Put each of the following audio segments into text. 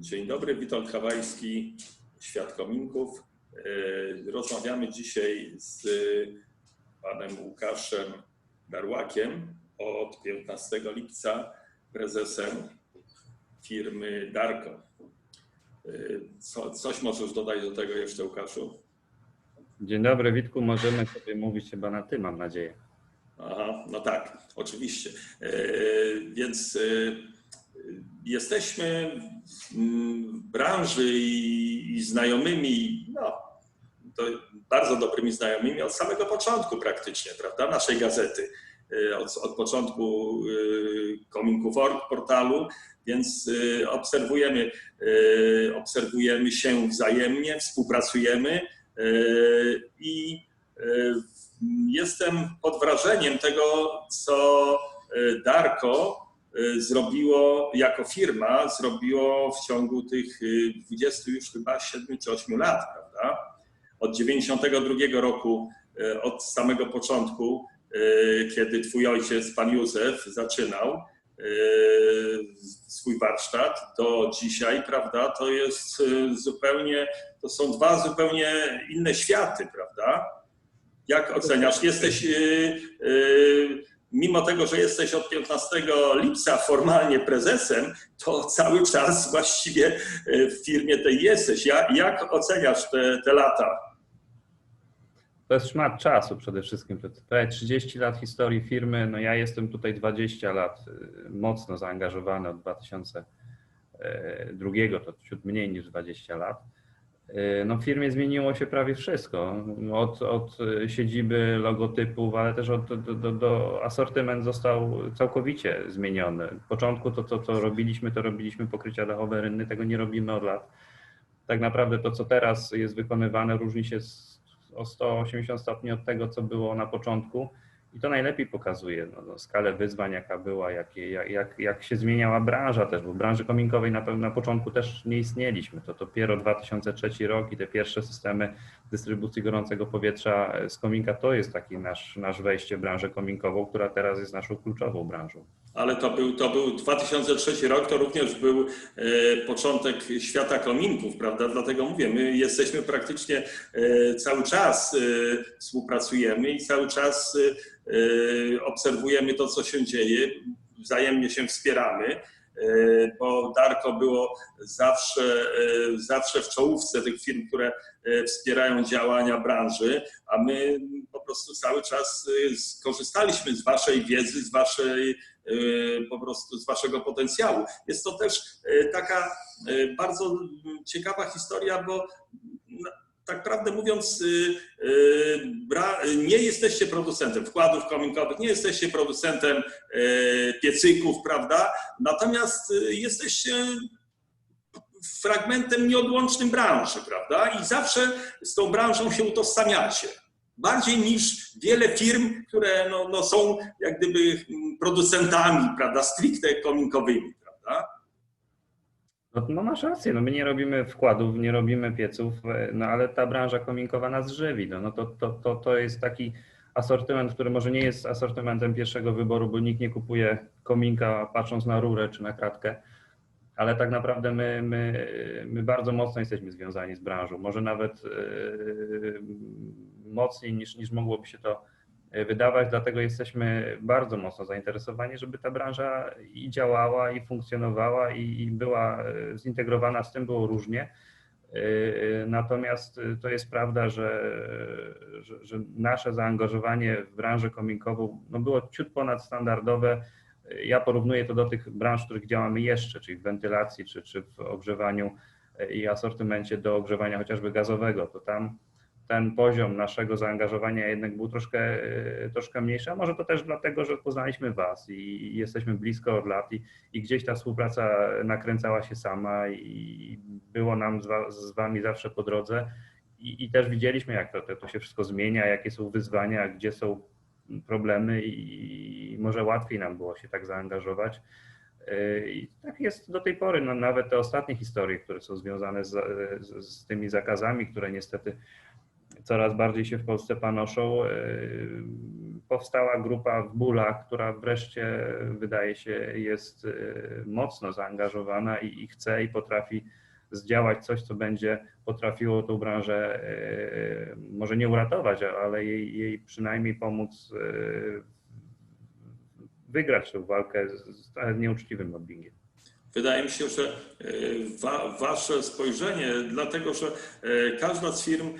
Dzień dobry, Witold Kawajski, Świat Kominków. E, Rozmawiamy dzisiaj z panem Łukaszem Darłakiem od 15 lipca, prezesem firmy Darko. E, Co, coś możesz dodać do tego jeszcze, Łukaszu? Dzień dobry, Witku. Możemy sobie mówić chyba na ty, mam nadzieję. Aha, no tak, oczywiście. E, Więc jesteśmy w branży i, i znajomymi, no, bardzo dobrymi znajomymi od samego początku praktycznie, prawda, naszej gazety. E, Od, od początku Kominków.org portalu, więc e, obserwujemy, e, obserwujemy się wzajemnie, współpracujemy e, i e, jestem pod wrażeniem tego, co e, Darko e, zrobiło jako firma, zrobiło w ciągu tych e, 20 już chyba 7 czy 8 lat, prawda? Od 92 roku, e, od samego początku, kiedy twój ojciec, pan Józef, zaczynał swój warsztat, do dzisiaj, prawda, to jest zupełnie, to są dwa zupełnie inne światy, prawda? Jak oceniasz? Jesteś, yy, yy, mimo tego, że jesteś od 15 lipca formalnie prezesem, to cały czas właściwie yy, w firmie tej jesteś. Jak, jak oceniasz te, te lata? To jest szmat czasu przede wszystkim. Prawie 30 lat historii firmy. No ja jestem tutaj 20 lat, y, mocno zaangażowany od 2002, to ciut mniej niż 20 lat. Y, No w firmie zmieniło się prawie wszystko. Od, od siedziby, logotypów, ale też od, do, do, do asortyment został całkowicie zmieniony. W początku to, to, co robiliśmy, to robiliśmy pokrycia dachowe rynny, tego nie robimy od lat. Tak naprawdę to, co teraz jest wykonywane, różni się o 180 stopni od tego, co było na początku. I to najlepiej pokazuje no, no, skalę wyzwań, jaka była, jakie, jak, jak, jak się zmieniała branża też, bo w branży kominkowej na, na początku też nie istnieliśmy. To dopiero 2003 rok i te pierwsze systemy dystrybucji gorącego powietrza z kominka to jest taki nasz, nasz wejście w branżę kominkową, która teraz jest naszą kluczową branżą. Ale to był, to był 2003 rok, to również był e, początek świata kominków, prawda? Dlatego mówię, my jesteśmy praktycznie e, cały czas e, współpracujemy i cały czas obserwujemy to, co się dzieje, wzajemnie się wspieramy, bo Darko było zawsze, zawsze w czołówce tych firm, które wspierają działania branży, a my po prostu cały czas skorzystaliśmy z Waszej wiedzy, z Waszej po prostu z Waszego potencjału. Jest to też e, taka e, bardzo ciekawa historia, bo tak prawdę mówiąc, nie jesteście producentem wkładów kominkowych, nie jesteście producentem piecyków, prawda? Natomiast jesteście fragmentem nieodłącznym branży, prawda? I zawsze z tą branżą się utożsamiacie. Bardziej niż wiele firm, które no, no są jak gdyby mm, producentami, prawda, stricte kominkowymi, prawda? No, no masz rację, no my nie robimy wkładów, nie robimy pieców, e, no ale ta branża kominkowa nas żywi. No, no to, to, to, to jest taki asortyment, który może nie jest asortymentem pierwszego wyboru, bo nikt nie kupuje kominka patrząc na rurę czy na kratkę, ale tak naprawdę my, my, my bardzo mocno jesteśmy związani z branżą, może nawet e, mocniej niż, niż mogłoby się to e, wydawać, dlatego jesteśmy bardzo mocno zainteresowani, żeby ta branża i działała, i funkcjonowała, i, i była e, zintegrowana, z tym było różnie. Natomiast to jest prawda, że, że, że nasze zaangażowanie w branżę kominkową no było ciut ponadstandardowe. Ja porównuję to do tych branż, w których działamy jeszcze, czyli w wentylacji, czy, czy w ogrzewaniu e, i asortymencie do ogrzewania chociażby gazowego. To tam ten poziom naszego zaangażowania jednak był troszkę, e, troszkę mniejszy, a może to też dlatego, że poznaliśmy Was i, jesteśmy blisko od lat i, i gdzieś ta współpraca nakręcała się sama i było nam z, z Wami zawsze po drodze i, i też widzieliśmy, jak to, to się wszystko zmienia, jakie są wyzwania, gdzie są problemy i, może łatwiej nam było się tak zaangażować. Yy, I tak jest do tej pory, no, nawet te ostatnie historie, które są związane z, z, z tymi zakazami, które niestety coraz bardziej się w Polsce panoszą. Yy, Powstała grupa w Bólach, która wreszcie wydaje się jest yy, mocno zaangażowana i, i chce i potrafi zdziałać coś, co będzie potrafiło tą branżę yy, może nie uratować, ale jej, jej przynajmniej pomóc yy, wygrać tę walkę z nieuczciwym mobbingiem. Wydaje mi się, że e, wa, wasze spojrzenie, dlatego że e, każda z firm e,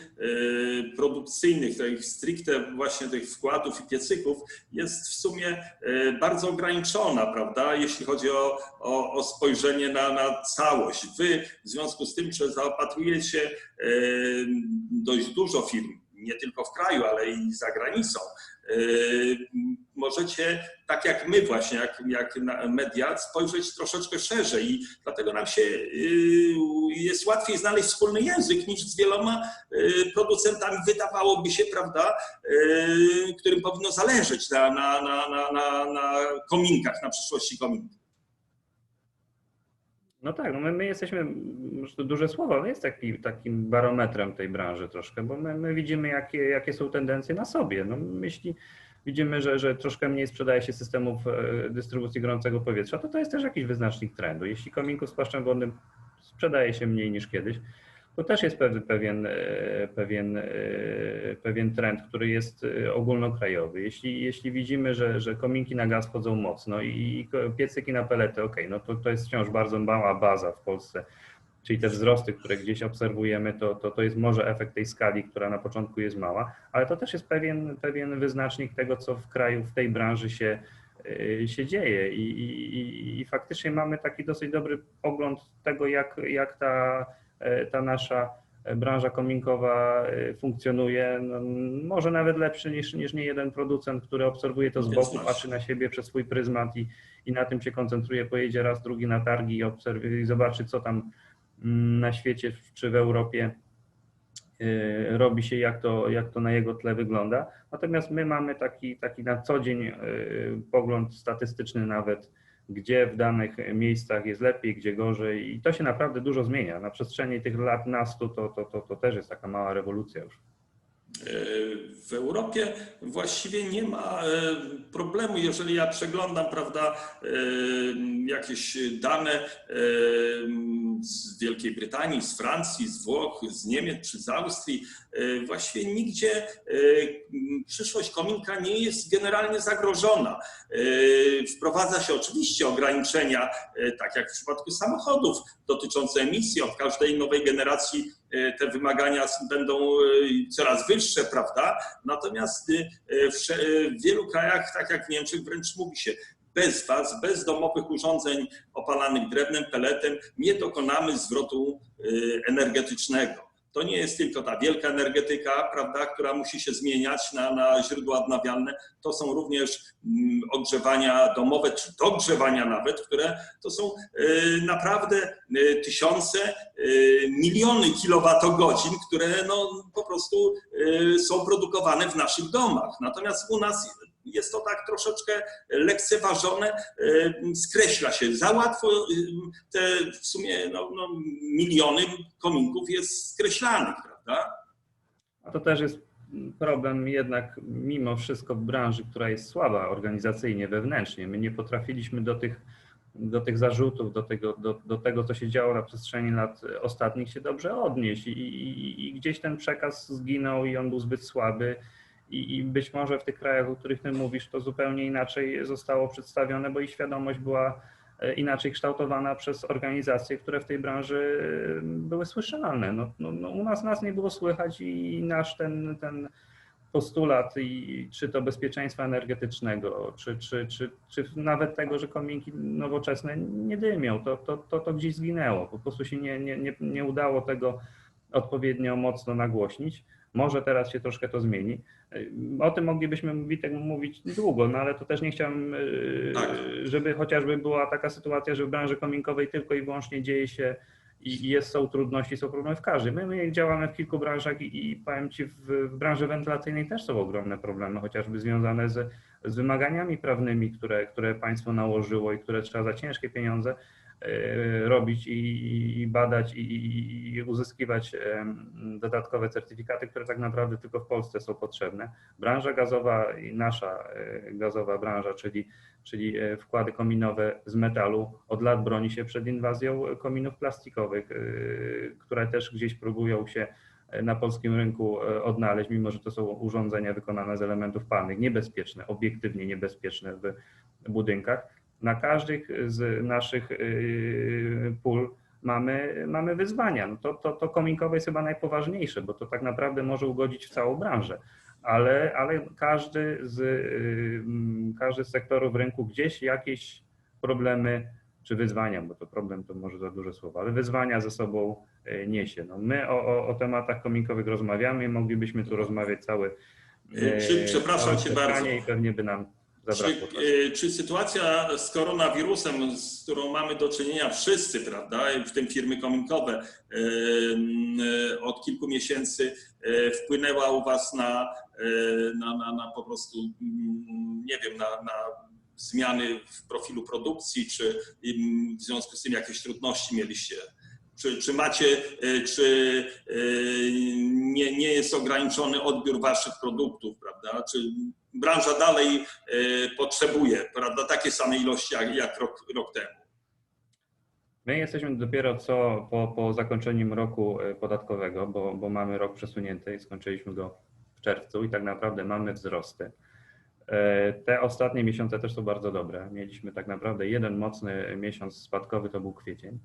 produkcyjnych, tych stricte właśnie tych wkładów i piecyków jest w sumie bardzo ograniczona, prawda, jeśli chodzi o, o, o spojrzenie na, na całość. Wy w związku z tym, że zaopatrujecie dość dużo firm, nie tylko w kraju, ale i za granicą, możecie, tak jak my właśnie, jak, jak media, spojrzeć troszeczkę szerzej i dlatego nam się jest łatwiej znaleźć wspólny język niż z wieloma producentami, wydawałoby się, prawda, którym powinno zależeć na, na, na, na, na, na kominkach, na przyszłości kominków. No tak, no my, my jesteśmy, to duże słowo, ale jest taki, takim barometrem tej branży troszkę, bo my, my widzimy, jakie, jakie są tendencje na sobie. No, jeśli widzimy, że, że troszkę mniej sprzedaje się systemów dystrybucji gorącego powietrza, to to jest też jakiś wyznacznik trendu. Jeśli kominków z płaszczem wodnym sprzedaje się mniej niż kiedyś, to też jest pewien, pewien, pewien, pewien trend, który jest ogólnokrajowy. Jeśli, jeśli widzimy, że, że kominki na gaz chodzą mocno i piecyki na pelety, ok, no to, to jest wciąż bardzo mała baza w Polsce, czyli te wzrosty, które gdzieś obserwujemy, to, to, to jest może efekt tej skali, która na początku jest mała, ale to też jest pewien, pewien wyznacznik tego, co w kraju, w tej branży się, się dzieje I, i, i faktycznie mamy taki dosyć dobry pogląd tego, jak, jak ta ta nasza branża kominkowa funkcjonuje, no, może nawet lepszy niż, niż nie jeden producent, który obserwuje to z boku, patrzy na siebie przez swój pryzmat i, i na tym się koncentruje, pojedzie raz, drugi na targi i, obserwuje, i zobaczy, co tam na świecie czy w Europie robi się, jak to, jak to na jego tle wygląda. Natomiast my mamy taki, taki na co dzień pogląd statystyczny nawet, gdzie w danych miejscach jest lepiej, gdzie gorzej i to się naprawdę dużo zmienia. Na przestrzeni tych lat nastu to, to, to, to też jest taka mała rewolucja już. W Europie właściwie nie ma problemu, jeżeli ja przeglądam, prawda, jakieś dane z Wielkiej Brytanii, z Francji, z Włoch, z Niemiec czy z Austrii. Właściwie nigdzie przyszłość kominka nie jest generalnie zagrożona. Wprowadza się oczywiście ograniczenia, tak jak w przypadku samochodów, dotyczące emisji. Od każdej nowej generacji te wymagania będą coraz wyższe, prawda? Natomiast w wielu krajach, tak jak w Niemczech, wręcz mówi się, bez was, bez domowych urządzeń opalanych drewnem, peletem nie dokonamy zwrotu energetycznego. To nie jest tylko ta wielka energetyka, prawda, która musi się zmieniać na, na źródła odnawialne. To są również ogrzewania domowe, czy dogrzewania nawet, które to są naprawdę tysiące, miliony kilowatogodzin, które no, po prostu są produkowane w naszych domach. Natomiast u nas jest to tak troszeczkę lekceważone, skreśla się. Za łatwo te w sumie no, no, miliony kominków jest skreślanych, prawda? A to też jest problem jednak mimo wszystko branży, która jest słaba organizacyjnie, wewnętrznie. My nie potrafiliśmy do tych, do tych zarzutów, do tego, do, do tego, co się działo na przestrzeni lat ostatnich się dobrze odnieść I, i, i gdzieś ten przekaz zginął i on był zbyt słaby. I, I, być może w tych krajach, o których ty mówisz, to zupełnie inaczej zostało przedstawione, bo i świadomość była inaczej kształtowana przez organizacje, które w tej branży były słyszalne. No, no, no u nas nas nie było słychać i nasz ten, ten postulat, i, czy to bezpieczeństwa energetycznego, czy, czy, czy, czy nawet tego, że kominki nowoczesne nie dymią, to, to, to, to gdzieś zginęło. Po prostu się nie, nie, nie, nie udało tego odpowiednio mocno nagłośnić. Może teraz się troszkę to zmieni. O tym moglibyśmy mówić, mówić długo, no ale to też nie chciałem, tak. żeby chociażby była taka sytuacja, że w branży kominkowej tylko i wyłącznie dzieje się, i jest, są trudności, są problemy w każdym. My, my działamy w kilku branżach i, i powiem Ci, w, w branży wentylacyjnej też są ogromne problemy, chociażby związane z, z wymaganiami prawnymi, które, które państwo nałożyło i które trzeba za ciężkie pieniądze robić i, i badać i, i, uzyskiwać dodatkowe certyfikaty, które tak naprawdę tylko w Polsce są potrzebne. Branża gazowa i nasza e, gazowa branża, czyli, czyli e, wkłady kominowe z metalu od lat broni się przed inwazją kominów plastikowych, e, które też gdzieś próbują się na polskim rynku e, odnaleźć, mimo że to są urządzenia wykonane z elementów palnych, niebezpieczne, obiektywnie niebezpieczne w budynkach. Na każdych z naszych y, pól mamy, mamy wyzwania. No to, to, to kominkowe jest chyba najpoważniejsze, bo to tak naprawdę może ugodzić w całą branżę. Ale, ale każdy, z, y, mm, każdy z sektorów rynku gdzieś jakieś problemy czy wyzwania, bo to problem to może za duże słowo, ale wyzwania ze sobą y, niesie. No my o, o, o tematach kominkowych rozmawiamy, moglibyśmy tu rozmawiać cały Czy- y, przepraszam cię bardzo. I pewnie by nam Czy, e, czy sytuacja z koronawirusem, z którą mamy do czynienia wszyscy, prawda, w tym firmy kominkowe, e, e, od kilku miesięcy wpłynęła u Was na, na, na, na po prostu, mm, nie wiem, na, na zmiany w profilu produkcji, czy w związku z tym jakieś trudności mieliście? Czy, czy macie, czy nie, nie jest ograniczony odbiór Waszych produktów, prawda? Czy branża dalej e, potrzebuje, prawda, takie same ilości jak, jak rok, rok temu. My jesteśmy dopiero co po, po zakończeniu roku e, podatkowego, bo, bo mamy rok przesunięty i skończyliśmy go w czerwcu i tak naprawdę mamy wzrosty. E, Te ostatnie miesiące też są bardzo dobre. Mieliśmy tak naprawdę jeden mocny miesiąc spadkowy, to był kwiecień.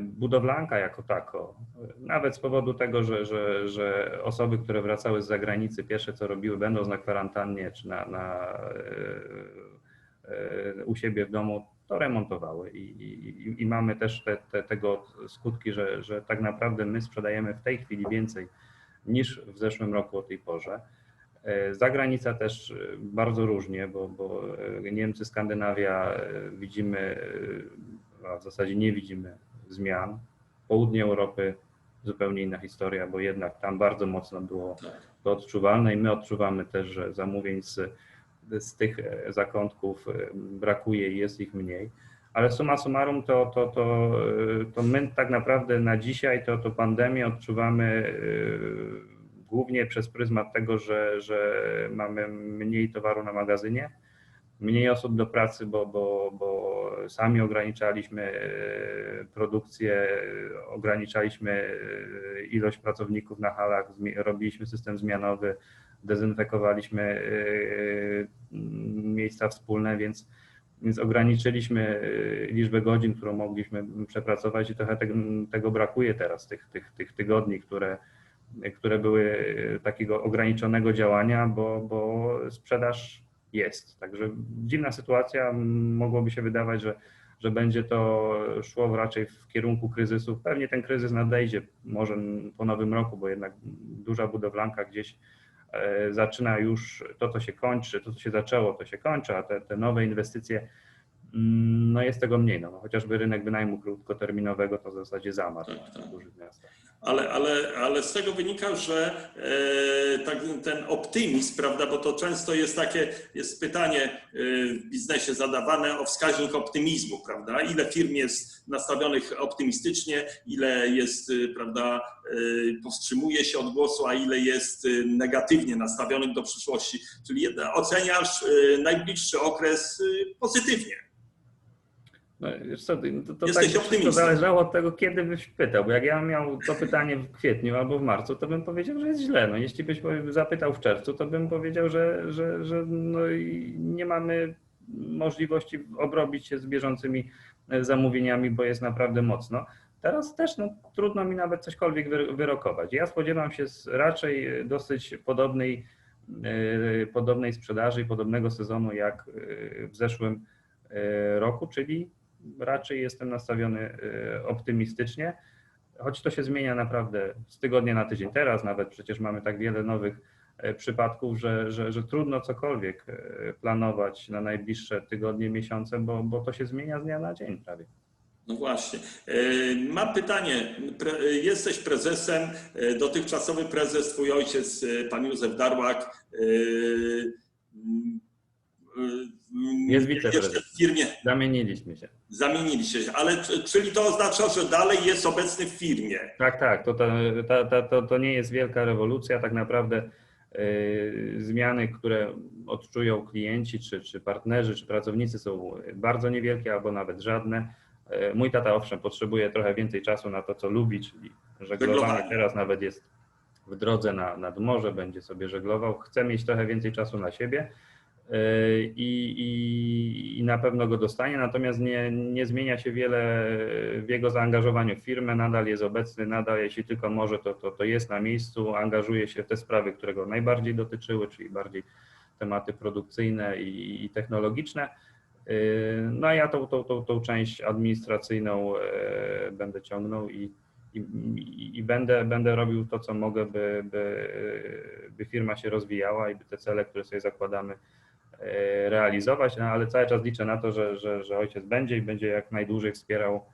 Budowlanka jako tako, nawet z powodu tego, że, że, że osoby, które wracały z zagranicy, pierwsze co robiły, będąc na kwarantannie czy na, na, e, e, u siebie w domu, to remontowały. I, i, i mamy też te, te, tego skutki, że, że tak naprawdę my sprzedajemy w tej chwili więcej niż w zeszłym roku o tej porze. E, Zagranica też bardzo różnie, bo, bo Niemcy, Skandynawia widzimy, a w zasadzie nie widzimy zmian. Południe Europy zupełnie inna historia, bo jednak tam bardzo mocno było to odczuwalne i my odczuwamy też, że zamówień z, z tych e, zakątków e, brakuje i jest ich mniej. Ale summa summarum to, to, to, e, to my tak naprawdę na dzisiaj to, to pandemię odczuwamy głównie przez pryzmat tego, że, że mamy mniej towaru na magazynie, mniej osób do pracy, bo, bo, bo sami ograniczaliśmy e, produkcję, ograniczaliśmy e, ilość pracowników na halach, robiliśmy system zmianowy, dezynfekowaliśmy e, miejsca wspólne, więc, więc ograniczyliśmy liczbę godzin, którą mogliśmy przepracować i trochę tego, tego brakuje teraz, tych, tych, tych tygodni, które, które były takiego ograniczonego działania, bo, bo sprzedaż jest. Także dziwna sytuacja. Mogłoby się wydawać, że, że będzie to szło raczej w kierunku kryzysu. Pewnie ten kryzys nadejdzie może po nowym roku, bo jednak duża budowlanka gdzieś e, zaczyna już to, co się kończy, to, co się zaczęło, to się kończy, a te, te nowe inwestycje, mm, no jest tego mniej. No, chociażby rynek wynajmu krótkoterminowego to w zasadzie zamarł Tak, tak. w dużych miastach. Ale, ale, ale z tego wynika, że e, tak, ten optymizm, prawda, bo to często jest takie, jest pytanie e, w biznesie zadawane o wskaźnik optymizmu, prawda, ile firm jest nastawionych optymistycznie, ile jest, e, prawda, powstrzymuje się od głosu, a ile jest negatywnie nastawionych do przyszłości, czyli oceniasz najbliższy okres pozytywnie. No, wiesz co, to, to Jesteś tak optymistą. to zależało od tego, kiedy byś pytał, bo jak ja miał to pytanie w kwietniu albo w marcu, to bym powiedział, że jest źle. No, jeśli byś zapytał w czerwcu, to bym powiedział, że, że, że no nie mamy możliwości obrobić się z bieżącymi e, zamówieniami, bo jest naprawdę mocno. Teraz też no, trudno mi nawet cośkolwiek wy- wyrokować. Ja spodziewam się raczej dosyć podobnej, e, podobnej sprzedaży i podobnego sezonu jak e, w zeszłym roku, czyli raczej jestem nastawiony e, optymistycznie, choć to się zmienia naprawdę z tygodnia na tydzień. Teraz nawet przecież mamy tak wiele nowych e, przypadków, że, że, że trudno cokolwiek e, planować na najbliższe tygodnie, miesiące, bo, bo to się zmienia z dnia na dzień prawie. No właśnie. Mam pytanie. Jesteś prezesem, dotychczasowy prezes, twój ojciec, pan Józef Darłak. Jest wiceprezes. Firmie Zamieniliśmy się. zamieniliście się, ale czy- czyli to oznacza, że dalej jest obecny w firmie. Tak, tak. To, to, to, to, to, nie jest wielka rewolucja. Tak naprawdę y, zmiany, które odczują klienci, czy, czy partnerzy, czy pracownicy są bardzo niewielkie albo nawet żadne. Y, Mój tata owszem potrzebuje trochę więcej czasu na to, co lubi, czyli. Żeglowanie. Teraz nawet jest w drodze na, nad morze, będzie sobie żeglował. Chce mieć trochę więcej czasu na siebie. I, i, i na pewno go dostanie, natomiast nie, nie zmienia się wiele w jego zaangażowaniu w firmę, nadal jest obecny, nadal jeśli tylko może, to, to, to jest na miejscu, angażuje się w te sprawy, które go najbardziej dotyczyły, czyli bardziej tematy produkcyjne i, i technologiczne. No a ja tą, tą, tą, tą część administracyjną e, będę ciągnął i, i, i- będę, będę robił to, co mogę, by, by, by firma się rozwijała i by te cele, które sobie zakładamy, realizować, no, ale cały czas liczę na to, że, że, że ojciec będzie i będzie jak najdłużej wspierał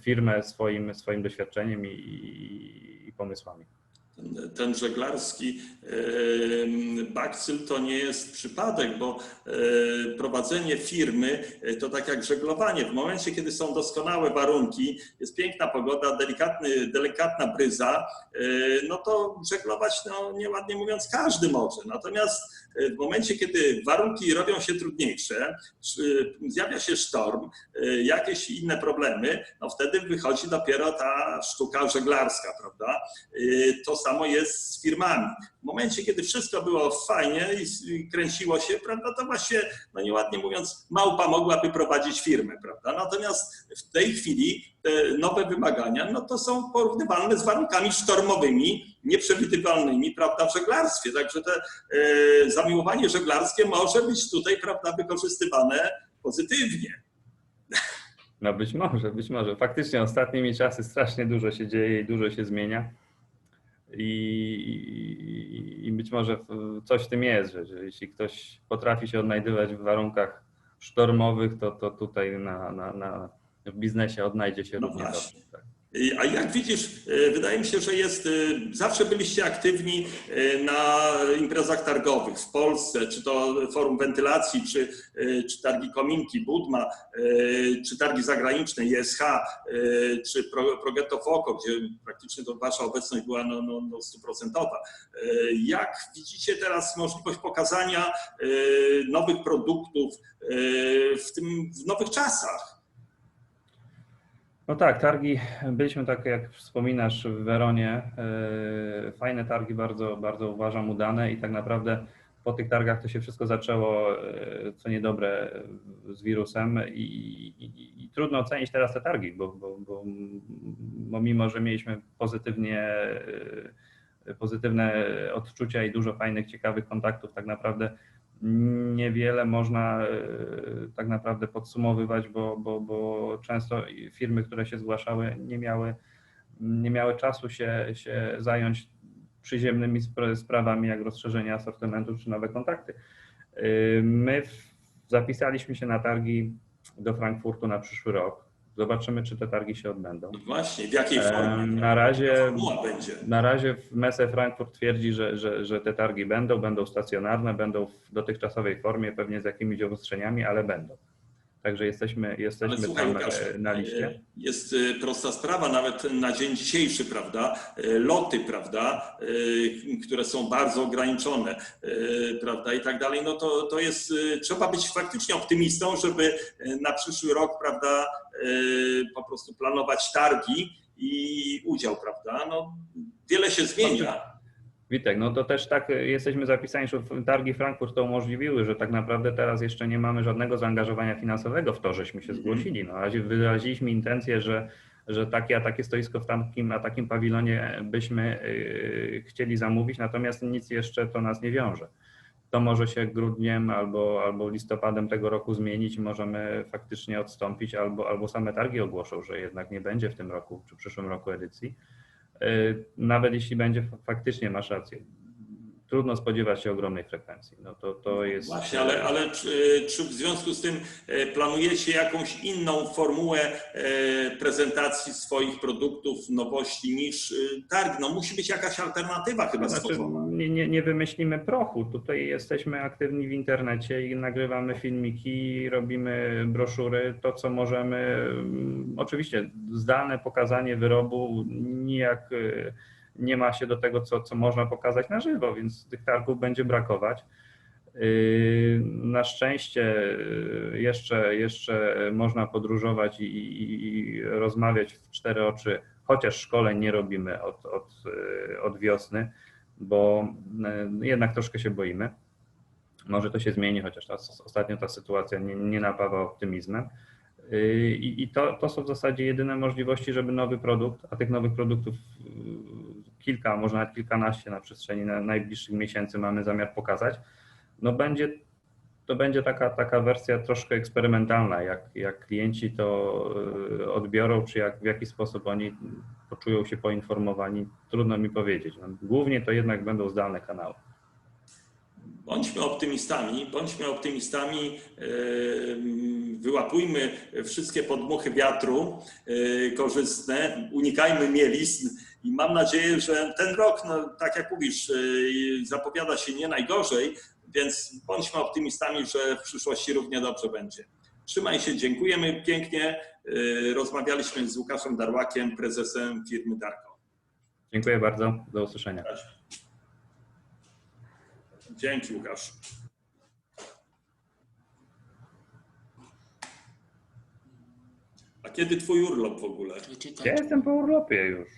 firmę swoim, swoim doświadczeniem i, i, i pomysłami. Ten, żeglarski bakcyl to nie jest przypadek, bo e, prowadzenie firmy e, to tak jak żeglowanie. W momencie, kiedy są doskonałe warunki, jest piękna pogoda, delikatny, delikatna bryza, e, no to żeglować, no nieładnie mówiąc, każdy może. Natomiast w momencie, kiedy warunki robią się trudniejsze, zjawia się sztorm, jakieś inne problemy, no wtedy wychodzi dopiero ta sztuka żeglarska, prawda? To samo jest z firmami. W momencie, kiedy wszystko było fajnie i kręciło się, prawda, to właśnie, no nieładnie mówiąc, małpa mogłaby prowadzić firmę, prawda? Natomiast w tej chwili te nowe wymagania, no to są porównywalne z warunkami sztormowymi, nieprzewidywalnymi, prawda, w żeglarstwie. Także te e, zamiłowanie żeglarskie może być tutaj, prawda, wykorzystywane pozytywnie. No być może, być może. Faktycznie ostatnimi czasy strasznie dużo się dzieje i dużo się zmienia. I, i, i być może coś w tym jest, że, że jeśli ktoś potrafi się odnajdywać w warunkach sztormowych, to, to tutaj na, na, na, w biznesie odnajdzie się No równie właśnie. dobrze. Tak. A jak widzisz, y, wydaje mi się, że jest, y, zawsze byliście aktywni y, na imprezach targowych w Polsce, czy to Forum Wentylacji, czy, czy targi Kominki, Budma, czy targi zagraniczne ISH, czy Pro- Progetto Foco, gdzie praktycznie to wasza obecność była no, no, no stuprocentowa. Jak widzicie teraz możliwość pokazania nowych produktów w tym w nowych czasach? No tak, targi, byliśmy tak jak wspominasz w Weronie, yy, fajne targi, bardzo, bardzo uważam udane i tak naprawdę po tych targach to się wszystko zaczęło, yy, co niedobre z wirusem i, i, i trudno ocenić teraz te targi, bo, bo, bo, bo mimo, że mieliśmy pozytywnie, yy, pozytywne odczucia i dużo fajnych, ciekawych kontaktów, tak naprawdę niewiele można e, tak naprawdę podsumowywać, bo, bo, bo często firmy, które się zgłaszały, nie miały, nie miały czasu się, się zająć przyziemnymi spra- sprawami, jak rozszerzenie asortymentu czy nowe kontakty. E, My zapisaliśmy się na targi do Frankfurtu na przyszły rok. Zobaczymy, czy te targi się odbędą. Właśnie, w jakiej formie? Na razie będzie. na razie w Messe Frankfurt twierdzi, że, że, że te targi będą, będą stacjonarne, będą w dotychczasowej formie, pewnie z jakimiś obostrzeniami, ale będą. Także jesteśmy, Ale jesteśmy słuchaj, tam Łukasz, e, na liście. Jest e, prosta sprawa, nawet na dzień dzisiejszy, prawda? e, Loty, prawda, e, które są bardzo ograniczone, e, prawda, i tak dalej, no to, to jest, e, trzeba być faktycznie optymistą, żeby e, na przyszły rok, prawda, e, po prostu planować targi i udział, prawda? No, wiele się zmienia. Witek, no to też tak e, jesteśmy zapisani, że targi Frankfurt to umożliwiły, że tak naprawdę teraz jeszcze nie mamy żadnego zaangażowania finansowego w to, żeśmy się Mhm. zgłosili. No, na razie wyraziliśmy intencję, że, że takie a takie stoisko w takim, a takim pawilonie byśmy e, chcieli zamówić, natomiast nic jeszcze to nas nie wiąże. To może się grudniem albo, albo listopadem tego roku zmienić, możemy faktycznie odstąpić, albo, albo same targi ogłoszą, że jednak nie będzie w tym roku czy przyszłym roku edycji. E, Nawet jeśli będzie, faktycznie masz rację. Trudno spodziewać się ogromnej frekwencji. No to, to jest. Właśnie, ale, ale czy, czy w związku z tym e, planujecie jakąś inną formułę e, prezentacji swoich produktów, nowości niż e, targ? No musi być jakaś alternatywa chyba Znaczy, stworzona. nie, nie, nie wymyślimy prochu. Tutaj jesteśmy aktywni w internecie i nagrywamy filmiki, robimy broszury. To, co możemy, mm, oczywiście zdalne pokazanie wyrobu nijak nie ma się do tego, co, co można pokazać na żywo, więc tych targów będzie brakować. Yy, Na szczęście yy, jeszcze, jeszcze można podróżować i, i, i rozmawiać w cztery oczy, chociaż szkoleń nie robimy od, od, yy, od wiosny, bo jednak troszkę się boimy. Może to się zmieni, chociaż ta, ostatnio ta sytuacja nie, nie napawa optymizmem. I, i to, to są w zasadzie jedyne możliwości, żeby nowy produkt, a tych nowych produktów kilka, może nawet kilkanaście na przestrzeni na najbliższych miesięcy mamy zamiar pokazać no będzie, to będzie taka, taka wersja troszkę eksperymentalna, jak, jak klienci to y, odbiorą, czy jak, w jaki sposób oni poczują się poinformowani, trudno mi powiedzieć. No, głównie to jednak będą zdalne kanały. Bądźmy optymistami, bądźmy optymistami, yy, wyłapujmy wszystkie podmuchy wiatru yy, korzystne, unikajmy mielizn i mam nadzieję, że ten rok, no, tak jak mówisz, yy, zapowiada się nie najgorzej, więc bądźmy optymistami, że w przyszłości równie dobrze będzie. Trzymaj się, dziękujemy pięknie. Yy, Rozmawialiśmy z Łukaszem Darłakiem, prezesem firmy Darko. Dziękuję bardzo, do usłyszenia. Dzięki Łukasz. A kiedy twój urlop w ogóle? Ja jestem po urlopie już.